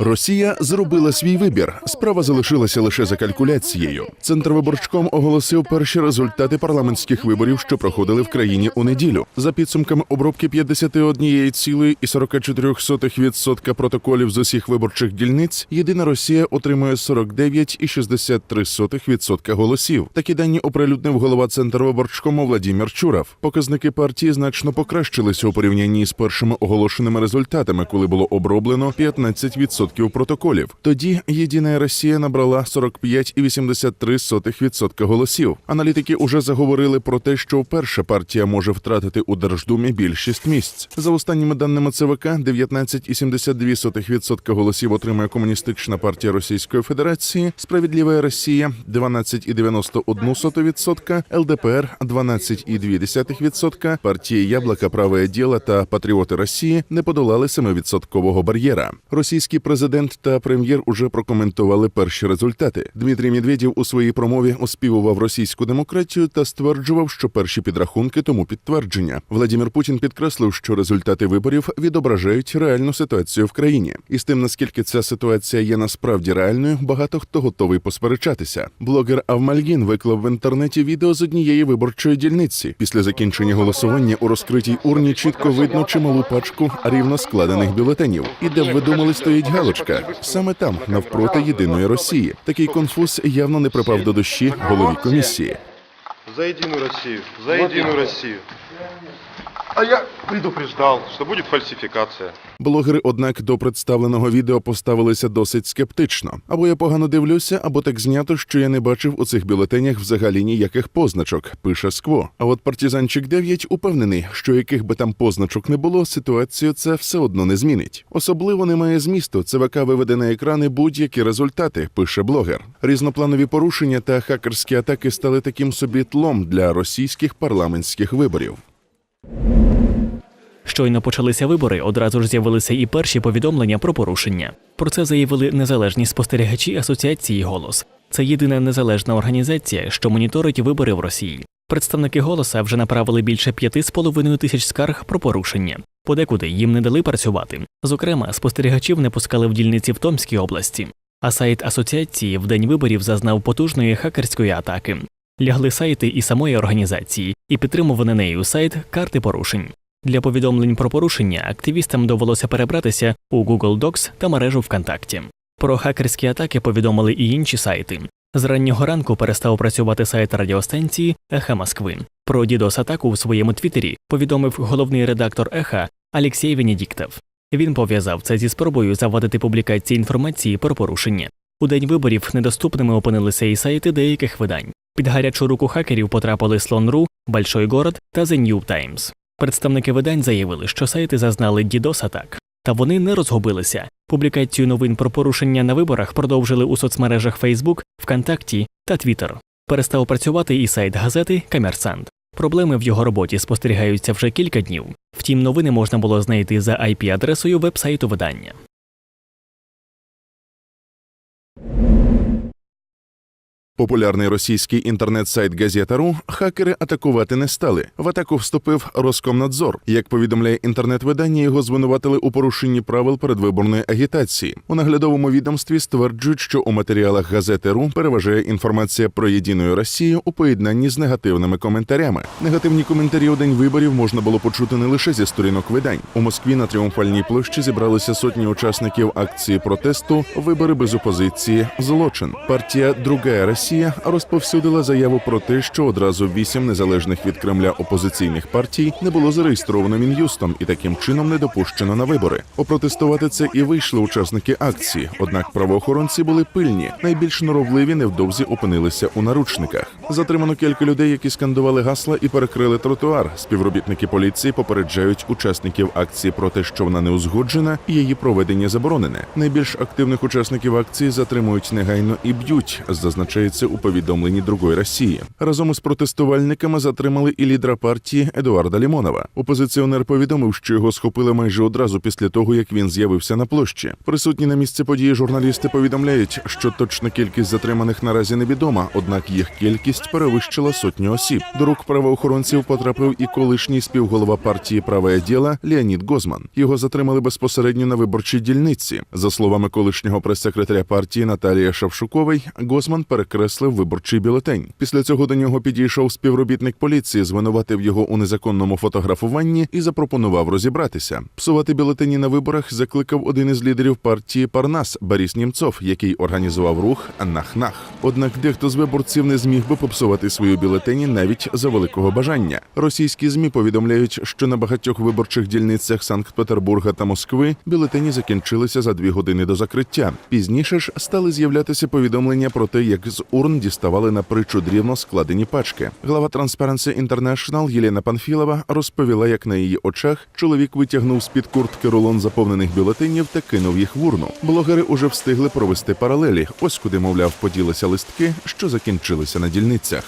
Росія зробила свій вибір. Справа залишилася лише за калькуляцією. Центр виборчком оголосив перші результати парламентських виборів, що проходили в країні у неділю. За підсумками обробки 51,44% протоколів з усіх виборчих дільниць. Єдина Росія отримує 49,63% голосів. Такі дані оприлюднив голова центру виборчкому Владімір Чуров. Показники партії значно покращилися у порівнянні з першими оголошеними результатами, коли було оброблено 15% протоколів. Тоді єдина Росія набрала 45,83% голосів. Аналітики уже заговорили про те, що вперше партія може втратити у Держдумі більшість місць. За останніми даними ЦВК, 19,72% голосів отримує комуністична партія Російської Федерації, Справедлива Росія 12,91%, ЛДПР 12,2%, партії Яблока, Праве діло та Патріоти Росії не подолали 7% бар'єра. Російський президент та прем'єр уже прокоментували перші результати. Дмитрій Медведєв у своїй промові оспівував російську демократію та стверджував, що перші підрахунки тому підтвердження. Владимир Путін підкреслив, що результати виборів відображають реальну ситуацію в країні, і з тим, наскільки ця ситуація є насправді реальною, багато хто готовий посперечатися. Блогер Авмальгін виклав в інтернеті відео з однієї виборчої дільниці. Після закінчення голосування у розкритій урні чітко видно чималу пачку рівно складених бюлетенів. І де б ви думали, стоїть галочка саме там, навпроти єдиної Росії. Такий конфуз явно не припав до душі голові комісії. За единую Россию, за единую Россию. А я предупреждал, что будет фальсификация. Блогери, однак, до представленого відео поставилися досить скептично. Або я погано дивлюся, або так знято, що я не бачив у цих бюлетенях взагалі ніяких позначок. Пише Скво. А от партизанчик 9 упевнений, що яких би там позначок не було, ситуацію це все одно не змінить. Особливо немає змісту. ЦВК виведе на екрани будь-які результати. Пише блогер. Різнопланові порушення та хакерські атаки стали таким собі тлом для російських парламентських виборів. Щойно почалися вибори, одразу ж з'явилися і перші повідомлення про порушення. Про це заявили незалежні спостерігачі асоціації Голос. Це єдина незалежна організація, що моніторить вибори в Росії. Представники голоса вже направили більше п'яти з половиною тисяч скарг про порушення. Подекуди їм не дали працювати. Зокрема, спостерігачів не пускали в дільниці в Томській області. А сайт асоціації в день виборів зазнав потужної хакерської атаки. Лягли сайти і самої організації, і підтримуваний нею сайт карти порушень. Для повідомлень про порушення активістам довелося перебратися у Google Docs та мережу ВКонтакті. Про хакерські атаки повідомили і інші сайти. З раннього ранку перестав працювати сайт радіостанції Еха Москви. Про дідос атаку у своєму твіттері повідомив головний редактор Еха Алексій Венедіктов. Він пов'язав це зі спробою завадити публікації інформації про порушення. У день виборів недоступними опинилися і сайти деяких видань. Під гарячу руку хакерів потрапили Слон.ру, Большой Город та The New Times. Представники видань заявили, що сайти зазнали ddos атак. Та вони не розгубилися. Публікацію новин про порушення на виборах продовжили у соцмережах Facebook, ВКонтакті та Twitter. Перестав працювати і сайт газети Комерсант. Проблеми в його роботі спостерігаються вже кілька днів. Втім, новини можна було знайти за IP-адресою вебсайту видання. Популярний російський інтернет-сайт Газета.ру хакери атакувати не стали. В атаку вступив Роскомнадзор. Як повідомляє інтернет-видання, його звинуватили у порушенні правил передвиборної агітації. У наглядовому відомстві стверджують, що у матеріалах газети.ру переважає інформація про єдину Росію у поєднанні з негативними коментарями. Негативні коментарі у день виборів можна було почути не лише зі сторінок видань. У Москві на тріумфальній площі зібралися сотні учасників акції протесту Вибори без опозиції. Злочин. Партія Друга Росія розповсюдила заяву про те, що одразу вісім незалежних від Кремля опозиційних партій не було зареєстровано мін'юстом і таким чином не допущено на вибори. Опротестувати це і вийшли учасники акції. Однак правоохоронці були пильні. Найбільш норовливі невдовзі опинилися у наручниках. Затримано кілька людей, які скандували гасла і перекрили тротуар. Співробітники поліції попереджають учасників акції про те, що вона не узгоджена, і її проведення заборонене. Найбільш активних учасників акції затримують негайно і б'ють, зазначається говориться у повідомленні другої Росії. Разом із протестувальниками затримали і лідера партії Едуарда Лімонова. Опозиціонер повідомив, що його схопили майже одразу після того, як він з'явився на площі. Присутні на місці події журналісти повідомляють, що точна кількість затриманих наразі невідома, однак їх кількість перевищила сотню осіб. До рук правоохоронців потрапив і колишній співголова партії Праве діла Леонід Гозман. Його затримали безпосередньо на виборчій дільниці. За словами колишнього прес-секретаря партії Наталія Шавшукової, Гозман перекреслив виборчий бюлетень. Після цього до нього підійшов співробітник поліції, звинуватив його у незаконному фотографуванні і запропонував розібратися. Псувати бюлетені на виборах закликав один із лідерів партії Парнас Борис Німцов, який організував рух Нах-Нах. Однак дехто з виборців не зміг би попсувати свої бюлетені навіть за великого бажання. Російські змі повідомляють, що на багатьох виборчих дільницях Санкт-Петербурга та Москви бюлетені закінчилися за дві години до закриття. Пізніше ж стали з'являтися повідомлення про те, як з урн діставали на причудрівно складені пачки. Глава Transparency International Єлена Панфілова розповіла, як на її очах чоловік витягнув з під куртки рулон заповнених бюлетенів та кинув їх в урну. Блогери уже встигли провести паралелі. Ось куди, мовляв, поділися листки, що закінчилися на дільницях.